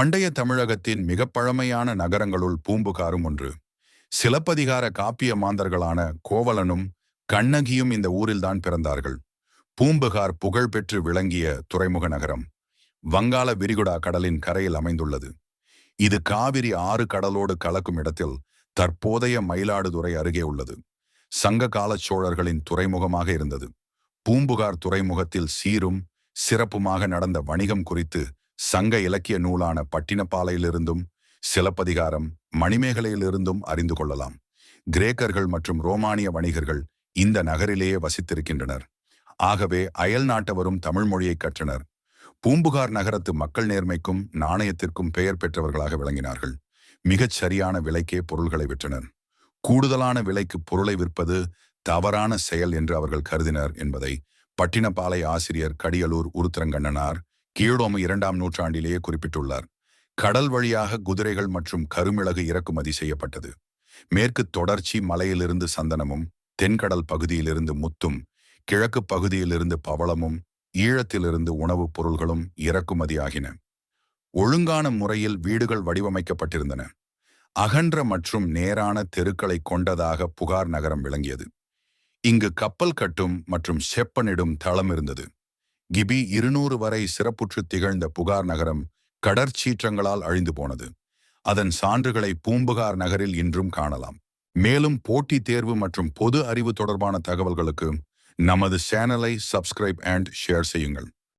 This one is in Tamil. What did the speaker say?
பண்டைய தமிழகத்தின் மிக பழமையான நகரங்களுள் பூம்புகாரும் ஒன்று. சிலப்பதிகார காப்பிய மாந்தர்களான கோவலனும் கண்ணகியும் இந்த ஊரில்தான் பிறந்தார்கள். பூம்புகார் புகழ்பெற்று விளங்கிய துறைமுக நகரம். வங்காள விரிகுடா கடலின் கரையில் அமைந்துள்ளது. இது காவிரி ஆறு கடலோடு கலக்கும் இடத்தில் தற்போதைய மயிலாடுதுறை அருகே உள்ளது. சங்க கால சோழர்களின் துறைமுகமாக இருந்தது. பூம்புகார் துறைமுகத்தில் சீரும் சிறப்புமாக நடந்த வணிகம் குறித்து சங்க இலக்கிய நூலான பட்டினப்பாலையிலிருந்தும் சிலப்பதிகாரம் மணிமேகலையிலிருந்தும் அறிந்து கொள்ளலாம். கிரேக்கர்கள் மற்றும் ரோமானிய வணிகர்கள் இந்த நகரிலேயே வசித்திருக்கின்றனர். ஆகவே அயல் நாட்டவரும் தமிழ் மொழியை கற்றனர். பூம்புகார் நகரத்து மக்கள் நேர்மைக்கும் நாணயத்திற்கும் பெயர் பெற்றவர்களாக விளங்கினார்கள். மிகச் சரியான விலைக்கே பொருள்களை விற்றனர். கூடுதலான விலைக்கு பொருளை விற்பது தவறான செயல் என்று அவர்கள் கருதினர் என்பதை பட்டினப்பாலை ஆசிரியர் கடியலூர் உருத்திரங்கண்ணனார் கீழோமு இரண்டாம் நூற்றாண்டிலேயே குறிப்பிட்டுள்ளார். கடல் வழியாக குதிரைகள் மற்றும் கருமிளகு இறக்குமதி செய்யப்பட்டது. மேற்கு தொடர்ச்சி மலையிலிருந்து சந்தனமும் தென்கடல் பகுதியிலிருந்து முத்தும் கிழக்கு பகுதியிலிருந்து பவளமும் ஈழத்திலிருந்து உணவுப் பொருள்களும் இறக்குமதியாகின. ஒழுங்கான முறையில் வீடுகள் வடிவமைக்கப்பட்டிருந்தன. அகன்ற மற்றும் நேரான தெருக்களை கொண்டதாக புகார் நகரம் விளங்கியது. இங்கு கப்பல் கட்டும் மற்றும் செப்பனிடும் தளம் இருந்தது. கிபி இருநூறு வரை சிறப்புற்று திகழ்ந்த புகார் நகரம் கடற்சீற்றங்களால் அழிந்து போனது. அதன் சான்றுகளை பூம்புகார் நகரில் இன்றும் காணலாம். மேலும் போட்டித் தேர்வு மற்றும் பொது அறிவு தொடர்பான தகவல்களுக்கு நமது சேனலை சப்ஸ்கிரைப் அண்ட் ஷேர் செய்யுங்கள்.